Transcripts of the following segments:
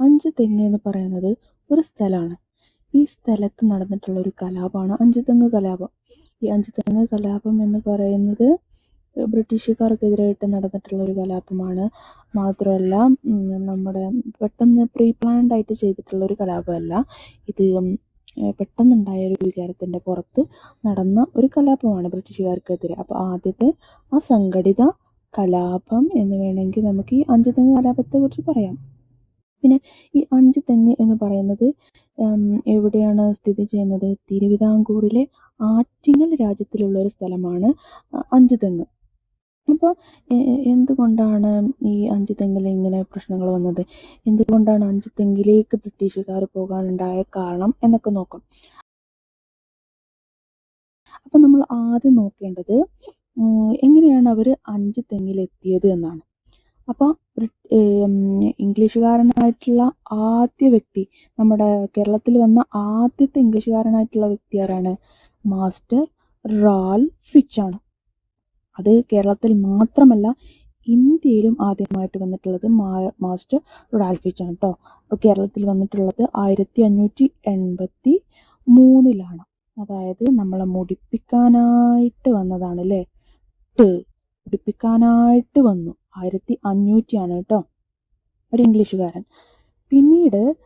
അഞ്ച് തെങ്ങ് എന്ന് പറയുന്നത് ഒരു സ്ഥലമാണ്. ഈ സ്ഥലത്ത് നടന്നിട്ടുള്ള ഒരു കലാപമാണ് അഞ്ച് തെങ്ങ് കലാപം. ഈ അഞ്ച് തെങ്ങ് കലാപം എന്ന് പറയുന്നത് ബ്രിട്ടീഷുകാർക്കെതിരായിട്ട് നടന്നിട്ടുള്ള ഒരു കലാപമാണ്. മാത്രമല്ല നമ്മുടെ പെട്ടെന്ന് പ്രീ പ്ലാൻഡ് ആയിട്ട് ചെയ്തിട്ടുള്ള ഒരു കലാപമല്ല. ഇത് പെട്ടെന്നുണ്ടായ ഒരു വികാരത്തിന്റെ പുറത്ത് നടന്ന ഒരു കലാപമാണ് ബ്രിട്ടീഷുകാർക്കെതിരെ. അപ്പോൾ ആദ്യത്തെ അസംഘടിത കലാപം എന്ന് വേണമെങ്കിൽ നമുക്ക് ഈ അഞ്ച് തെങ്ങ് കലാപത്തെ കുറിച്ച് പറയാം. പിന്നെ ഈ അഞ്ച് തെങ്ങ് എന്ന് പറയുന്നത് എവിടെയാണ് സ്ഥിതി ചെയ്യുന്നത്? തിരുവിതാംകൂറിലെ ആറ്റിങ്ങൽ രാജ്യത്തിലുള്ള ഒരു സ്ഥലമാണ് അ- അഞ്ച് തെങ്ങ്. അപ്പോൾ എന്തുകൊണ്ടാണ് ഈ അഞ്ച് തെങ്ങിൽ ഇങ്ങനെ പ്രശ്നങ്ങൾ വന്നത്? എന്തുകൊണ്ടാണ് അഞ്ച് തെങ്ങിലേക്ക് ബ്രിട്ടീഷുകാർ പോകാനുണ്ടായ കാരണം എന്നൊക്കെ നോക്കാം. അപ്പൊ നമ്മൾ ആദ്യം നോക്കേണ്ടത് എങ്ങനെയാണ് അവർ അഞ്ച് തെങ്ങിലെത്തിയത് എന്നാണ്. അപ്പൊ ബ്രിട്ട്- ഇംഗ്ലീഷുകാരനായിട്ടുള്ള ആദ്യ വ്യക്തി നമ്മുടെ കേരളത്തിൽ വന്ന ആദ്യത്തെ ഇംഗ്ലീഷുകാരനായിട്ടുള്ള വ്യക്തി ആരാണ്? മാസ്റ്റർ റാൽ ഫിച്ച് ആണ് അത് കേരളത്തിൽ മാത്രമല്ല ഇന്ത്യയിലും ആദ്യമായിട്ട് വന്നിട്ടുള്ളത് മാസ്റ്റർ റാൽഫിച്ച് ആണ് കേട്ടോ അപ്പൊ കേരളത്തിൽ വന്നിട്ടുള്ളത് ആയിരത്തി അഞ്ഞൂറ്റി എൺപത്തി മൂന്നിലാണ് അതായത് നമ്മളെ മുടിപ്പിക്കാനായിട്ട് വന്നതാണ് അല്ലേ ട് മുടിപ്പിക്കാനായിട്ട് വന്നു. ആയിരത്തി അഞ്ഞൂറ്റിയാണ് കേട്ടോ. ഒരു ഇംഗ്ലീഷുകാരൻ. പിന്നീട്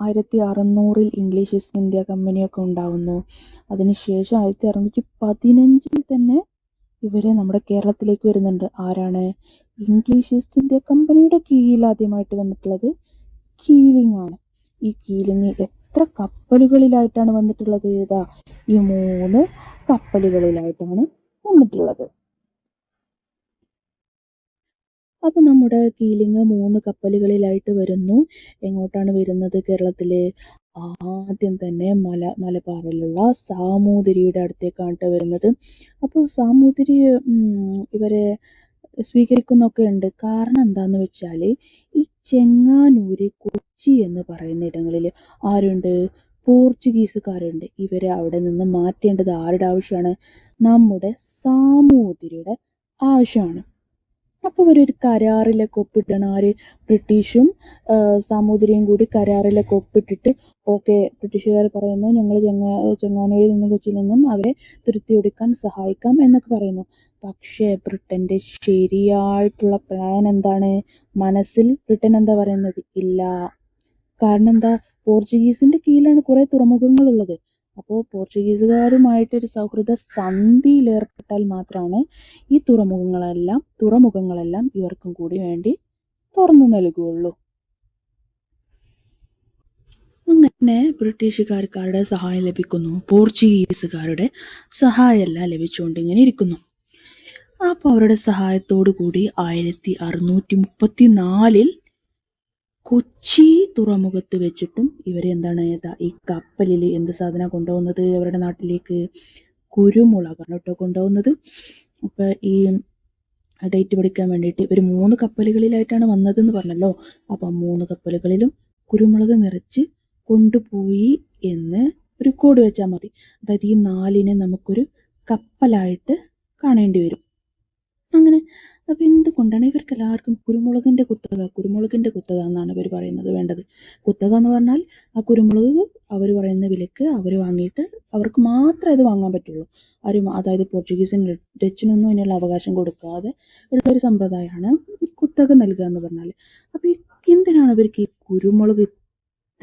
ആയിരത്തി അറുന്നൂറിൽ ഇംഗ്ലീഷ് ഈസ്റ്റ് ഇന്ത്യ കമ്പനിയൊക്കെ ഉണ്ടാവുന്നു. അതിനുശേഷം ആയിരത്തി അറുന്നൂറ്റി പതിനഞ്ചിൽ തന്നെ ഇവരെ നമ്മുടെ കേരളത്തിലേക്ക് വരുന്നുണ്ട്. ആരാണ്? ഇംഗ്ലീഷ് ഈസ്റ്റ് ഇന്ത്യ കമ്പനിയുടെ കീഴിൽ ആദ്യമായിട്ട് വന്നിട്ടുള്ളത് കീലിംഗ് ആണ്. ഈ കീലിംഗ് എത്ര കപ്പലുകളിലായിട്ടാണ് വന്നിട്ടുള്ളത്? ഏതാ ഈ മൂന്ന് കപ്പലുകളിലായിട്ടാണ് വന്നിട്ടുള്ളത്. അപ്പൊ നമ്മുടെ കീലിംഗ് മൂന്ന് കപ്പലുകളിലായിട്ട് വരുന്നു. എങ്ങോട്ടാണ് വരുന്നത് കേരളത്തിലെ? ആദ്യം തന്നെ മല മലബാറിലുള്ള സാമൂതിരിയുടെ അടുത്തേക്കാണ് വരുന്നത്. അപ്പോൾ സാമൂതിരി ഇവരെ സ്വീകരിക്കുന്നൊക്കെ ഉണ്ട് കാരണം എന്താന്ന് വെച്ചാൽ ഈ ചെങ്ങാനൂര് കൊച്ചി എന്ന് പറയുന്ന ഇടങ്ങളിൽ ആരുണ്ട്? പോർച്ചുഗീസുകാരുണ്ട്. ഇവരെ അവിടെ നിന്ന് മാറ്റേണ്ടത് ആരുടെ ആവശ്യമാണ്? നമ്മുടെ സാമൂതിരിയുടെ ആവശ്യമാണ്. അപ്പൊ ഒരു കരാറിലൊക്കെ ഒപ്പിട്ടാണ് ആര്? ബ്രിട്ടീഷും സാമൂതിരിയും കൂടി കരാറിലൊക്കെ ഒപ്പിട്ടിട്ട് ഓക്കെ ബ്രിട്ടീഷുകാർ പറയുന്നു ഞങ്ങൾ ചെങ്ങ ചെങ്ങാനൂരിൽ നിന്നും കൊച്ചിയിൽ നിന്നും അവരെ തുരുത്തിയൊടുക്കാൻ സഹായിക്കാം എന്നൊക്കെ പറയുന്നു. പക്ഷേ ബ്രിട്ടന്റെ ശരിയായിട്ടുള്ള പ്ലാൻ എന്താണ്? മനസ്സിൽ ബ്രിട്ടൻ എന്താ പറയുന്നത്? ഇല്ല. കാരണം എന്താ? പോർച്ചുഗീസിന്റെ കീഴിലാണ് കുറെ തുറമുഖങ്ങൾ ഉള്ളത് അപ്പോൾ പോർച്ചുഗീസുകാരുമായിട്ടൊരു സൗഹൃദ സന്ധിയിൽ ഏർപ്പെട്ടാൽ മാത്രമാണ് ഈ തുറമുഖങ്ങളെല്ലാം തുറമുഖങ്ങളെല്ലാം ഇവർക്കും കൂടി വേണ്ടി തുറന്നു നൽകുകയുള്ളൂ. അങ്ങനെ ബ്രിട്ടീഷുകാർക്കാരുടെ സഹായം ലഭിക്കുന്നു. പോർച്ചുഗീസുകാരുടെ സഹായമെല്ലാം ലഭിച്ചുകൊണ്ട് ഇങ്ങനെ ഇരിക്കുന്നു. അപ്പോൾ അവരുടെ സഹായത്തോടു കൂടി ആയിരത്തി അറുന്നൂറ്റി മുപ്പത്തി നാലിൽ കൊച്ചി തുറമുഖത്ത് വെച്ചിട്ടും ഇവർ എന്താണ് ഈ കപ്പലിൽ എന്ത് സാധന കൊണ്ടുപോകുന്നത്? അവരുടെ നാട്ടിലേക്ക് കുരുമുളകാണ് കേട്ടോ കൊണ്ടുപോകുന്നത്. അപ്പൊ ഈ ഡേറ്റ് പിടിക്കാൻ വേണ്ടിയിട്ട് ഇവർ മൂന്ന് കപ്പലുകളിലായിട്ടാണ് വന്നതെന്ന് പറഞ്ഞല്ലോ. അപ്പോൾ മൂന്ന് കപ്പലുകളിലും കുരുമുളക് നിറച്ച് കൊണ്ടുപോയി എന്ന് ഒരു കോഡ് വെച്ചാൽ മതി. അതായത് ഈ നാലിനെ നമുക്കൊരു കപ്പലായിട്ട് കാണേണ്ടി വരും. അങ്ങനെ. അപ്പൊ എന്തുകൊണ്ടാണ് ഇവർക്ക് എല്ലാവർക്കും കുരുമുളകിന്റെ കുത്തക കുരുമുളകിന്റെ കുത്തക എന്നാണ് ഇവർ പറയുന്നത് വേണ്ടത്? കുത്തക എന്ന് പറഞ്ഞാൽ ആ കുരുമുളക് അവർ പറയുന്ന വിലക്ക് അവർ വാങ്ങിയിട്ട് അവർക്ക് മാത്രമേ ഇത് വാങ്ങാൻ പറ്റുള്ളൂ. ആരും അതായത് പോർച്ചുഗീസിന് ഡച്ചിനൊന്നും ഇതിനുള്ള അവകാശം കൊടുക്കാതെ ഉള്ള ഒരു സമ്പ്രദായമാണ് കുത്തക നൽകുക എന്ന് പറഞ്ഞാൽ അപ്പൊ ഈ എന്തിനാണ് ഇവർക്ക് ഈ കുരുമുളക്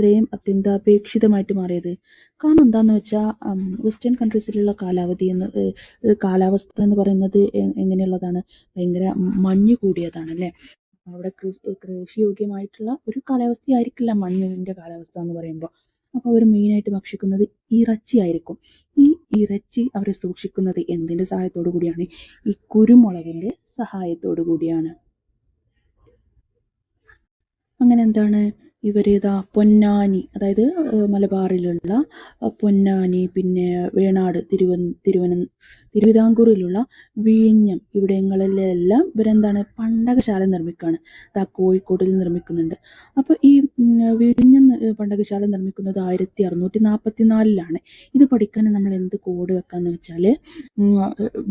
ഇത്രയും അത്യന്താപേക്ഷിതമായിട്ട് മാറിയത്. കാരണം എന്താന്ന് വെച്ചാൽ വെസ്റ്റേൺ കൺട്രീസിലുള്ള കാലാവധി എന്ന് കാലാവസ്ഥ എന്ന് പറയുന്നത് എങ്ങനെയുള്ളതാണ്? ഭയങ്കര മഞ്ഞ് കൂടിയതാണ് അല്ലേ? അവിടെ കൃഷി കൃഷിയോഗ്യമായിട്ടുള്ള ഒരു കാലാവസ്ഥ ആയിരിക്കില്ല മഞ്ഞിന്റെ കാലാവസ്ഥ എന്ന് പറയുമ്പോൾ അപ്പൊ അവർ മെയിനായിട്ട് ഭക്ഷിക്കുന്നത് ഇറച്ചി ആയിരിക്കും. ഈ ഇറച്ചി അവർ സൂക്ഷിക്കുന്നത് എന്തിന്റെ സഹായത്തോടു കൂടിയാണ്? ഈ കുരുമുളകിന്റെ സഹായത്തോടു കൂടിയാണ്. അങ്ങനെ എന്താണ്? ഇവർ ഇതാ പൊന്നാനി അതായത് മലബാറിലുള്ള പൊന്നാനി പിന്നെ വേണാട് തിരുവ തിരുവന തിരുവിതാംകൂറിലുള്ള വിഴിഞ്ഞം ഇവിടങ്ങളിലെല്ലാം ഇവരെന്താണ് പണ്ടകശാല നിർമ്മിക്കുകയാണ് ഇതാ കോഴിക്കോടിൽ നിർമ്മിക്കുന്നുണ്ട്. അപ്പോൾ ഈ വിഴിഞ്ഞം പണ്ടകശാല നിർമ്മിക്കുന്നത് ആയിരത്തി അറുന്നൂറ്റി നാൽപ്പത്തി നാലിലാണ് ഇത് പഠിക്കാൻ നമ്മൾ എന്ത് കോഡ് വെക്കാന്ന് വെച്ചാൽ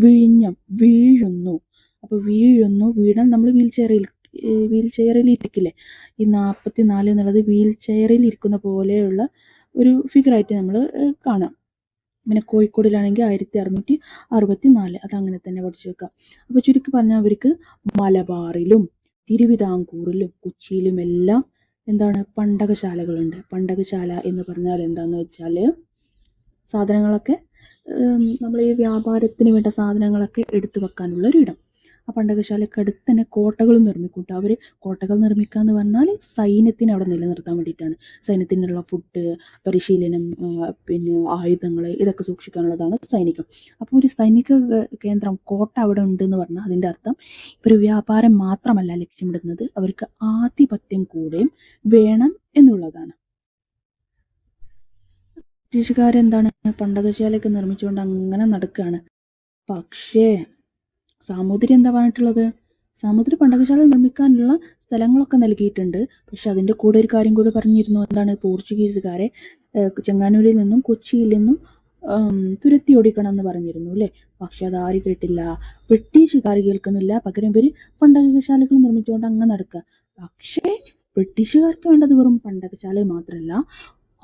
വിഴിഞ്ഞം വീഴുന്നു. അപ്പോൾ വീഴുന്നു വീണാൽ നമ്മൾ വീൽ ചെയറിൽ വീൽ ചെയറിൽ ഇരിക്കില്ലേ? ഈ നാൽപ്പത്തി നാല് എന്നുള്ളത് വീൽ ചെയറിൽ ഇരിക്കുന്ന പോലെയുള്ള ഒരു ഫിഗറായിട്ട് നമ്മൾ കാണാം. പിന്നെ കോഴിക്കോടിലാണെങ്കിൽ ആയിരത്തി അറുന്നൂറ്റി അറുപത്തി നാല് അതങ്ങനെ തന്നെ പഠിച്ചു വെക്കാം. അപ്പോൾ ചുരുക്കി പറഞ്ഞാൽ അവർക്ക് മലബാറിലും തിരുവിതാംകൂറിലും കൊച്ചിയിലും എല്ലാം എന്താണ് പണ്ടകശാലകളുണ്ട്. പണ്ടകശാല എന്ന് പറഞ്ഞാൽ എന്താന്ന് വെച്ചാൽ സാധനങ്ങളൊക്കെ നമ്മൾ ഈ വ്യാപാരത്തിന് വേണ്ട സാധനങ്ങളൊക്കെ എടുത്തു വെക്കാനുള്ള ഒരു ഇടം. ആ പണ്ടകശാലയ്ക്ക് അടുത്ത് തന്നെ കോട്ടകൾ നിർമ്മിക്കും കേട്ടോ അവർ കോട്ടകൾ നിർമ്മിക്കുക എന്ന് പറഞ്ഞാൽ സൈന്യത്തിനെ അവിടെ നിലനിർത്താൻ വേണ്ടിയിട്ടാണ്. സൈന്യത്തിനുള്ള ഫുഡ് പരിശീലനം പിന്നെ ആയുധങ്ങൾ ഇതൊക്കെ സൂക്ഷിക്കാനുള്ളതാണ് സൈനികം. അപ്പോൾ ഒരു സൈനിക കേന്ദ്രം കോട്ട അവിടെ ഉണ്ട് എന്ന് പറഞ്ഞാൽ അതിന്റെ അർത്ഥം ഒരു വ്യാപാരം മാത്രമല്ല ലക്ഷ്യമിടുന്നത്. അവർക്ക് ആധിപത്യം കൂടെയും വേണം എന്നുള്ളതാണ്. ബ്രിട്ടീഷുകാരെന്താണ് പണ്ടകശാലയൊക്കെ നിർമ്മിച്ചുകൊണ്ട് അങ്ങനെ നടക്കുകയാണ് പക്ഷേ സാമൂതിരി എന്താ പറഞ്ഞിട്ടുള്ളത്? സാമൂതിരി പണ്ടകശാല നിർമ്മിക്കാനുള്ള സ്ഥലങ്ങളൊക്കെ നൽകിയിട്ടുണ്ട്. പക്ഷെ അതിന്റെ കൂടെ ഒരു കാര്യം കൂടി പറഞ്ഞിരുന്നു. എന്താണ്? പോർച്ചുഗീസുകാരെ ചെങ്ങാനൂരിൽ നിന്നും കൊച്ചിയിൽ നിന്നും തുരത്തി ഓടിക്കണം എന്ന് പറഞ്ഞിരുന്നു അല്ലേ? പക്ഷെ അത് ആര് കേട്ടില്ല. ബ്രിട്ടീഷുകാർ കേൾക്കുന്നില്ല. പകരം ഇവർ പണ്ടകശാലകൾ നിർമ്മിച്ചുകൊണ്ട് അങ്ങ് നടക്കുക. പക്ഷേ ബ്രിട്ടീഷുകാർക്ക് വേണ്ടത് വെറും പണ്ടകശാല മാത്രമല്ല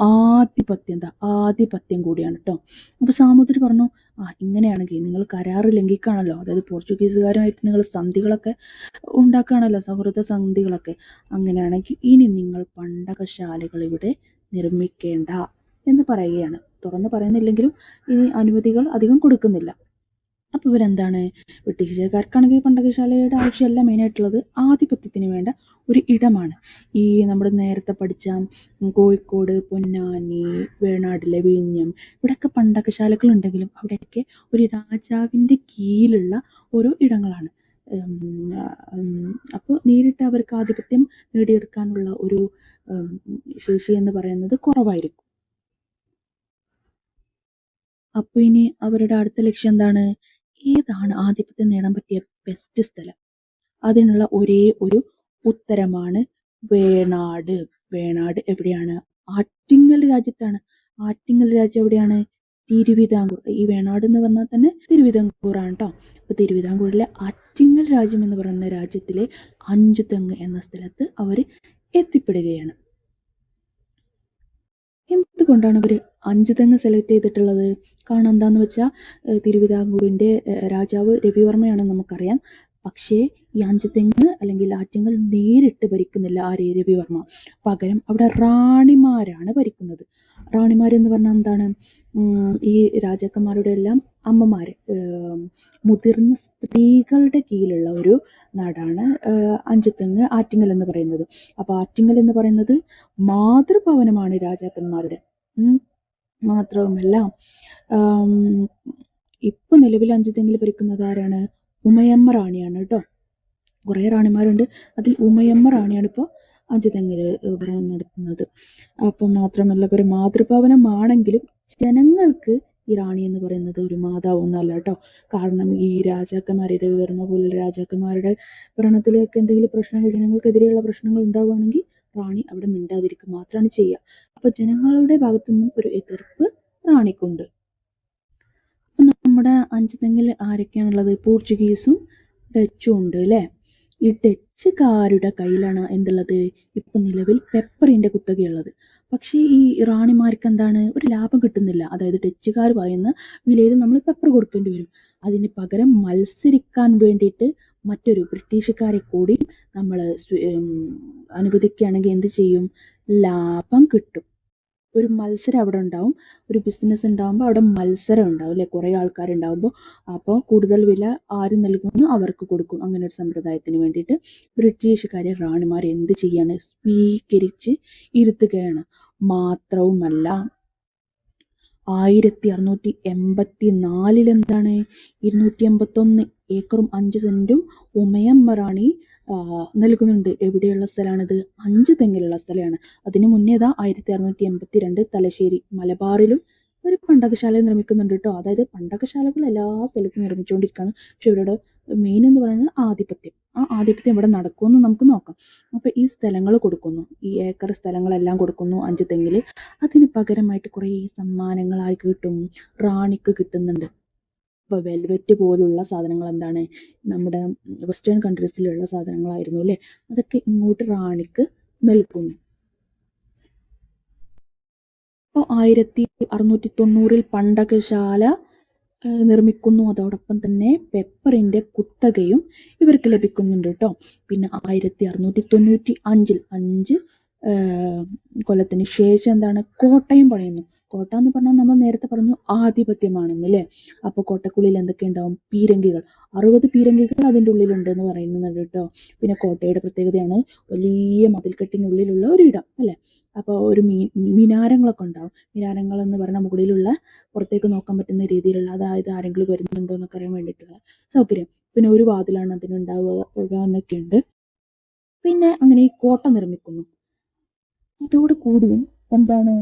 ആധിപത്യം എന്താ? ആധിപത്യം കൂടിയാണ് കേട്ടോ അപ്പൊ സാമൂതിരി പറഞ്ഞു ആ ഇങ്ങനെയാണെങ്കിൽ നിങ്ങൾ കരാറ് ലംഘിക്കുകയാണല്ലോ. അതായത് പോർച്ചുഗീസുകാരുമായിട്ട് നിങ്ങൾ സന്ധികളൊക്കെ ഉണ്ടാക്കുകയാണല്ലോ സൗഹൃദ സന്ധികളൊക്കെ. അങ്ങനെയാണെങ്കിൽ ഇനി നിങ്ങൾ പണ്ടകശാലകൾ ഇവിടെ നിർമ്മിക്കേണ്ട എന്ന് പറയുകയാണ്. തുറന്ന് പറയുന്നില്ലെങ്കിലും ഇനി അനുമതികൾ അധികം കൊടുക്കുന്നില്ല. അപ്പോൾ ഇവരെന്താണ്? ബ്രിട്ടീഷുകാർക്കാണെങ്കിൽ പണ്ടകശാലയുടെ ആവശ്യമല്ല മെയിനായിട്ടുള്ളത് ആധിപത്യത്തിന് വേണ്ട ഒരു ഇടമാണ്. ഈ നമ്മൾ നേരത്തെ പഠിച്ച കോഴിക്കോട് പൊന്നാനി വേണാടിലെ വിഴിഞ്ഞം ഇവിടെയൊക്കെ പണ്ടകശാലകൾ ഉണ്ടെങ്കിലും അവിടെയൊക്കെ ഒരു രാജാവിന്റെ കീഴിലുള്ള ഓരോ ഇടങ്ങളാണ്. അപ്പോൾ നേരിട്ട് അവർക്ക് ആധിപത്യം നേടിയെടുക്കാനുള്ള ഒരു ശേഷി എന്ന് പറയുന്നത് കുറവായിരിക്കും. അപ്പോൾ ഇനി അവരുടെ അടുത്ത ലക്ഷ്യം എന്താണ്? ഏതാണ് ആധിപത്യം നേടാൻ പറ്റിയ ബെസ്റ്റ് സ്ഥലം? അതിനുള്ള ഒരേ ഒരു ഉത്തരമാണ് വേണാട്. വേണാട് എവിടെയാണ്? ആറ്റിങ്ങൽ രാജ്യത്താണ്. ആറ്റിങ്ങൽ രാജ്യം എവിടെയാണ്? തിരുവിതാംകൂർ. ഈ വേണാട് എന്ന് പറഞ്ഞാൽ തന്നെ തിരുവിതാംകൂർ ആണ് കേട്ടോ അപ്പൊ തിരുവിതാംകൂറിലെ ആറ്റിങ്ങൽ രാജ്യം എന്ന് പറയുന്ന രാജ്യത്തിലെ അഞ്ചുതെങ്ങ് എന്ന സ്ഥലത്ത് അവർ എത്തിപ്പെടുകയാണ്. എന്തുകൊണ്ടാണ് ഇവർ അഞ്ചുതെങ്ങ് സെലക്ട് ചെയ്തിട്ടുള്ളത്? കാരണം എന്താന്ന് വെച്ചാൽ തിരുവിതാംകൂറിന്റെ രാജാവ് രവിവർമ്മയാണെന്ന് നമുക്കറിയാം. പക്ഷേ ഈ അഞ്ചുതെങ്ങ് അല്ലെങ്കിൽ ആറ്റങ്ങൾ നേരിട്ട് ഭരിക്കുന്നില്ല ആര്യ രവിവർമ്മ. പകരം അവിടെ റാണിമാരാണ് ഭരിക്കുന്നത്. റാണിമാരെന്ന് പറഞ്ഞാൽ എന്താണ്? ഈ രാജാക്കന്മാരുടെ എല്ലാം അമ്മമാര്. മുതിർന്ന സ്ത്രീകളുടെ കീഴിലുള്ള ഒരു നാടാണ് അഞ്ചുതെങ്ങ് ആറ്റിങ്ങൽ എന്ന് പറയുന്നത്. അപ്പൊ ആറ്റിങ്ങൽ എന്ന് പറയുന്നത് മാതൃഭവനമാണ് രാജാക്കന്മാരുടെ. മാത്രവുമല്ല ഇപ്പൊ നിലവിൽ അഞ്ചുതെങ്ങിൽ ഭരിക്കുന്നത് ആരാണ്? ഉമയമ്മ റാണിയാണ് കേട്ടോ. കുറെ റാണിമാരുണ്ട്. അതിൽ ഉമയമ്മ റാണിയാണ് ഇപ്പോൾ അഞ്ചുതെങ്ങിൽ ഭരണം നടത്തുന്നത്. അപ്പം മാത്രമല്ല ഒരു മാതൃഭവനമാണെങ്കിലും ജനങ്ങൾക്ക് ഈ റാണി എന്ന് പറയുന്നത് ഒരു മാതാവ് ഒന്നല്ല കേട്ടോ. കാരണം ഈ രാജാക്കന്മാർ രവിവർമ്മ പോലുള്ള രാജാക്കന്മാരുടെ ഭരണത്തിലേക്ക് എന്തെങ്കിലും പ്രശ്നങ്ങൾ ജനങ്ങൾക്കെതിരെയുള്ള പ്രശ്നങ്ങൾ ഉണ്ടാവുകയാണെങ്കിൽ റാണി അവിടെ മിണ്ടാതിരിക്കുക മാത്രമാണ് ചെയ്യുക. അപ്പൊ ജനങ്ങളുടെ ഭാഗത്തു നിന്നും ഒരു എതിർപ്പ് റാണിക്കുണ്ട്. നമ്മുടെ അഞ്ചുതെങ്ങിൽ ആരൊക്കെയാണുള്ളത്? പോർച്ചുഗീസും ഡച്ചും ഉണ്ട് അല്ലേ ഈ ഡച്ചുകാരുടെ കയ്യിലാണ് എന്തുള്ളത്? ഇപ്പം നിലവിൽ പെപ്പറിന്റെ കുത്തകയുള്ളത്. പക്ഷേ ഈ റാണിമാർക്ക് എന്താണ് ഒരു ലാഭം കിട്ടുന്നില്ല. അതായത് ഡച്ചുകാർ പറയുന്ന വിലയിൽ നമ്മൾ പെപ്പർ കൊടുക്കേണ്ടി വരും. അതിന് പകരം മത്സരിക്കാൻ വേണ്ടിയിട്ട് മറ്റൊരു ബ്രിട്ടീഷുകാരെ കൂടി നമ്മൾ അനുവദിക്കുകയാണെങ്കിൽ എന്ത് ചെയ്യും? ലാഭം കിട്ടും. ഒരു മത്സരം അവിടെ ഉണ്ടാവും. ഒരു ബിസിനസ് ഉണ്ടാകുമ്പോൾ അവിടെ മത്സരം ഉണ്ടാവും അല്ലെ? കുറേ ആൾക്കാരുണ്ടാകുമ്പോൾ അപ്പോൾ കൂടുതൽ വില ആര് നൽകുന്നു അവർക്ക് കൊടുക്കും. അങ്ങനെ ഒരു സമ്പ്രദായത്തിന് വേണ്ടിയിട്ട് ബ്രിട്ടീഷുകാരെ റാണിമാർ എന്ത് ചെയ്യാണ്? സ്വീകരിച്ച് ഇരുത്തുകയാണ്. മാത്രവുമല്ല ആയിരത്തി അറുന്നൂറ്റി എൺപത്തി നാലിൽ എന്താണ്? ഇരുന്നൂറ്റി എൺപത്തൊന്ന് ഏക്കറും അഞ്ച് സെന്റും ഉമയമ്മ റാണി നൽകുന്നുണ്ട്. എവിടെയുള്ള സ്ഥലമാണിത്? അഞ്ച് തെങ്ങിലുള്ള സ്ഥലമാണ്. അതിന് മുന്നേ ഇതാ ആയിരത്തി അറുന്നൂറ്റി എൺപത്തി രണ്ട് തലശ്ശേരി മലബാറിലും ഒരു പണ്ടകശാല നിർമ്മിക്കുന്നുണ്ട് കേട്ടോ അതായത് പണ്ടകശാലകൾ എല്ലാ സ്ഥലത്തും നിർമ്മിച്ചുകൊണ്ടിരിക്കുകയാണ്. പക്ഷെ ഇവരുടെ മെയിൻ എന്ന് പറയുന്നത് ആധിപത്യം. ആ ആധിപത്യം ഇവിടെ നടക്കുമെന്ന് നമുക്ക് നോക്കാം. അപ്പൊ ഈ സ്ഥലങ്ങൾ കൊടുക്കുന്നു. ഈ ഏക്കർ സ്ഥലങ്ങളെല്ലാം കൊടുക്കുന്നു അഞ്ച് തെങ്ങിൽ. അതിന് പകരമായിട്ട് കുറേ സമ്മാനങ്ങളായി കിട്ടും. റാണിക്ക് കിട്ടുന്നുണ്ട്. ഇപ്പോൾ വെൽവെറ്റ് പോലുള്ള സാധനങ്ങൾ എന്താണ്? നമ്മുടെ വെസ്റ്റേൺ കൺട്രീസിലുള്ള സാധനങ്ങളായിരുന്നു അല്ലേ? അതൊക്കെ ഇങ്ങോട്ട് റാണിക്ക് നൽകുന്നു. ഇപ്പോൾ ആയിരത്തി അറുന്നൂറ്റി തൊണ്ണൂറിൽ പണ്ടകശാല നിർമ്മിക്കുന്നു. അതോടൊപ്പം തന്നെ പെപ്പറിന്റെ കുത്തകയും ഇവർക്ക് ലഭിക്കുന്നുണ്ട് കേട്ടോ പിന്നെ ആയിരത്തി അറുന്നൂറ്റി തൊണ്ണൂറ്റി അഞ്ചിൽ അഞ്ച് കൊല്ലത്തിന് ശേഷം എന്താണ്? കോട്ടയും പണിയുന്നു. കോട്ട എന്ന് പറഞ്ഞാൽ നമ്മൾ നേരത്തെ പറഞ്ഞു ആധിപത്യമാണെന്ന് അല്ലേ അപ്പോൾ കോട്ടക്കുള്ളിൽ എന്തൊക്കെ ഉണ്ടാവും? പീരങ്കികൾ. അറുപത് പീരങ്കികൾ അതിന്റെ ഉള്ളിലുണ്ട് എന്ന് പറയുന്നുണ്ട് കേട്ടോ. പിന്നെ കോട്ടയുടെ പ്രത്യേകതയാണ് വലിയ മതിൽക്കെട്ടിനുള്ളിലുള്ള ഒരു ഇടം അല്ലേ? അപ്പോൾ ഒരു മീ മിനാരങ്ങളൊക്കെ ഉണ്ടാവും. മിനാരങ്ങൾ എന്ന് പറഞ്ഞാൽ മുകളിലുള്ള പുറത്തേക്ക് നോക്കാൻ പറ്റുന്ന രീതിയിലുള്ള അതായത് ആരെങ്കിലും വരുന്നുണ്ടോ എന്നൊക്കെ അറിയാൻ വേണ്ടിയിട്ടുള്ള സൗകര്യം. പിന്നെ ഒരു വാതിലാണ് അതിനുണ്ടാവുക എന്നൊക്കെ ഉണ്ട് പിന്നെ അങ്ങനെ ഈ കോട്ട നിർമ്മിക്കുന്നു. അതോടുകൂടിയും എന്താണ്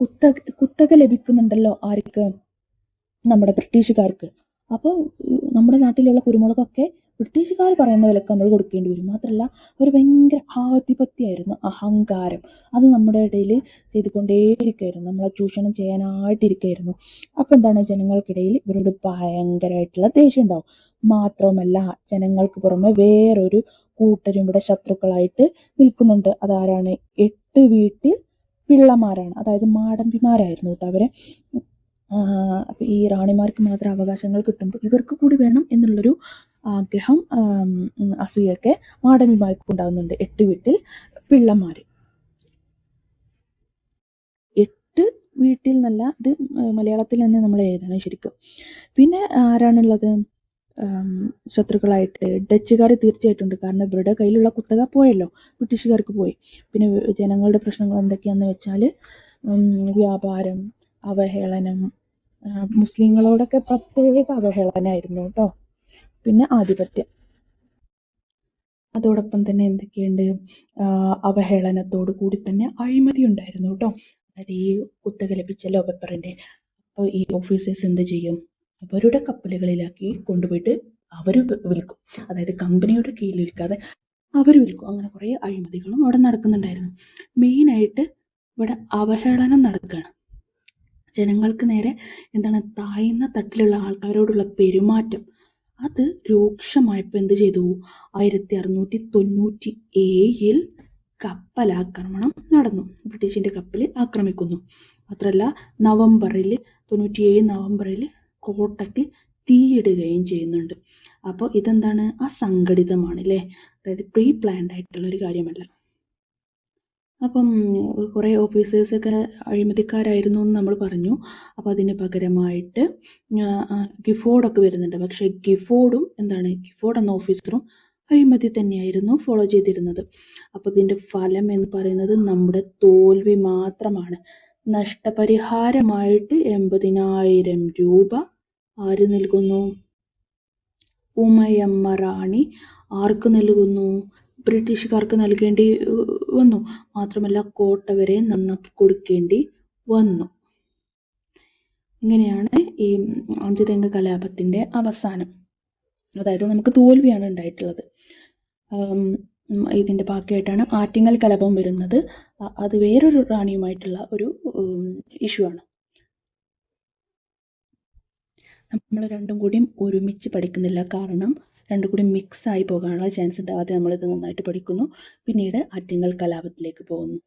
കുത്തക കുത്തക ലഭിക്കുന്നുണ്ടല്ലോ ആർക്ക്? നമ്മുടെ ബ്രിട്ടീഷുകാർക്ക്. അപ്പോൾ നമ്മുടെ നാട്ടിലുള്ള കുരുമുളകൊക്കെ ബ്രിട്ടീഷുകാർ പറയുന്ന വിലക്ക് നമ്മൾ കൊടുക്കേണ്ടി വരും. മാത്രമല്ല ഒരു ഭയങ്കര ആധിപത്യമായിരുന്നു അഹങ്കാരം. അത് നമ്മുടെ ഇടയിൽ ചെയ്തുകൊണ്ടേയിരിക്കുകയായിരുന്നു നമ്മളെ ചൂഷണം ചെയ്യാനായിട്ടിരിക്കുകയായിരുന്നു അപ്പോൾ എന്താണ് ജനങ്ങൾക്കിടയിൽ ഇവരോട് ഭയങ്കരമായിട്ടുള്ള ദേഷ്യം ഉണ്ടാവും. മാത്രവുമല്ല ജനങ്ങൾക്ക് പുറമെ വേറൊരു കൂട്ടരും ഇവിടെ ശത്രുക്കളായിട്ട് നിൽക്കുന്നുണ്ട്. അതാരാണ്? എട്ട് വീട്ടിൽ പിള്ളമാരാണ്. അതായത് മാടമ്പിമാരായിരുന്നു കേട്ടോ അവരെ. ഈ റാണിമാർക്ക് മാത്രം അവകാശങ്ങൾ കിട്ടുമ്പോൾ ഇവർക്ക് കൂടി വേണം എന്നുള്ളൊരു ആഗ്രഹം അസൂയൊക്കെ മാടമ്പിമാർക്ക് ഉണ്ടാകുന്നുണ്ട് എട്ട് വീട്ടിൽ പിള്ളമാര്. എട്ട് വീട്ടിൽ എന്നല്ല ഇത് മലയാളത്തിൽ തന്നെ നമ്മൾ എഴുതണം ശരിക്കും. പിന്നെ ആരാണുള്ളത്? ശത്രുക്കളായിട്ട്. ഡച്ചുകാർ തീർച്ചയായിട്ടും ഉണ്ട് കാരണം ഇവരുടെ കയ്യിലുള്ള കുത്തക പോയല്ലോ ബ്രിട്ടീഷുകാർക്ക് പോയി. പിന്നെ ജനങ്ങളുടെ പ്രശ്നങ്ങൾ എന്തൊക്കെയാന്ന് വെച്ചാൽ വ്യാപാരം അവഹേളനം മുസ്ലിങ്ങളോടൊക്കെ പ്രത്യേക അവഹേളനമായിരുന്നു കേട്ടോ. പിന്നെ ആധിപത്യം. അതോടൊപ്പം തന്നെ എന്തൊക്കെയുണ്ട്? അവഹേളനത്തോടു കൂടി തന്നെ അഴിമതി ഉണ്ടായിരുന്നു കേട്ടോ. അതായത് ഈ കുത്തക ലഭിച്ചല്ലോ പെപ്പറിന്റെ അപ്പോൾ ഈ ഓഫീസേഴ്സ് എന്ത് ചെയ്യും? അവരുടെ കപ്പലുകളിലാക്കി കൊണ്ടുപോയിട്ട് അവർ വിൽക്കും. അതായത് കമ്പനിയുടെ കീഴിൽ വിൽക്കാതെ അവർ വിൽക്കും. അങ്ങനെ കുറേ അഴിമതികളും അവിടെ നടക്കുന്നുണ്ടായിരുന്നു. മെയിനായിട്ട് ഇവിടെ അവഹേളനം നടക്കുകയാണ് ജനങ്ങൾക്ക് നേരെ എന്താണ് താഴ്ന്ന തട്ടിലുള്ള ആൾക്കാരോടുള്ള പെരുമാറ്റം. അത് രൂക്ഷമായപ്പോൾ എന്ത് ചെയ്തു? ആയിരത്തി അറുന്നൂറ്റി തൊണ്ണൂറ്റി ഏഴിൽ കപ്പലാക്രമണം നടന്നു. ബ്രിട്ടീഷിന്റെ കപ്പൽ ആക്രമിക്കുന്നു. മാത്രമല്ല നവംബറിൽ തൊണ്ണൂറ്റിയേഴ് നവംബറിൽ കോട്ടയ്ക്ക് തീയിടുകയും ചെയ്യുന്നുണ്ട്. അപ്പോൾ ഇതെന്താണ്? അസംഘടിതമാണ് അല്ലേ അതായത് പ്രീ പ്ലാൻഡ് ആയിട്ടുള്ള ഒരു കാര്യമല്ല. അപ്പം കുറേ ഓഫീസേഴ്സൊക്കെ അഴിമതിക്കാരായിരുന്നു എന്ന് നമ്മൾ പറഞ്ഞു. അപ്പോൾ അതിന് പകരമായിട്ട് ഗിഫോർഡൊക്കെ വരുന്നുണ്ട്. പക്ഷേ ഗിഫോർഡും എന്താണ്? ഗിഫോർഡ് എന്ന ഓഫീസറും അഴിമതി തന്നെയായിരുന്നു ഫോളോ ചെയ്തിരുന്നത്. അപ്പോൾ ഇതിന്റെ ഫലം എന്ന് പറയുന്നത് നമ്മുടെ തോൽവി മാത്രമാണ്. നഷ്ടപരിഹാരമായിട്ട് എൺപതിനായിരം രൂപ ആര് നൽകുന്നു? ഉമയമ്മ റാണി ആർക്ക് നൽകുന്നു? ബ്രിട്ടീഷുകാർക്ക് നൽകേണ്ടി വന്നു. മാത്രമല്ല കോട്ട വരെ നന്നാക്കി കൊടുക്കേണ്ടി വന്നു. ഇങ്ങനെയാണ് ഈ അഞ്ചുതെങ്ങ് കലാപത്തിന്റെ അവസാനം. അതായത് നമുക്ക് തോൽവിയാണ് ഉണ്ടായിട്ടുള്ളത്. ഇതിന്റെ ബാക്കിയായിട്ടാണ് ആറ്റിങ്ങൽ കലാപം വരുന്നത്. അത് വേറൊരു റാണിയുമായിട്ടുള്ള ഒരു ഇഷ്യൂ ആണ്. നമ്മൾ രണ്ടും കൂടിയും ഒരുമിച്ച് പഠിക്കുന്നില്ല. കാരണം രണ്ടും കൂടി മിക്സ് ആയി പോകാനുള്ള ചാൻസ് ഉണ്ട് ആദ്യം നമ്മളിത് നന്നായിട്ട് പഠിക്കുന്നു. പിന്നീട് ആറ്റിങ്ങൽ കലാപത്തിലേക്ക് പോകുന്നു.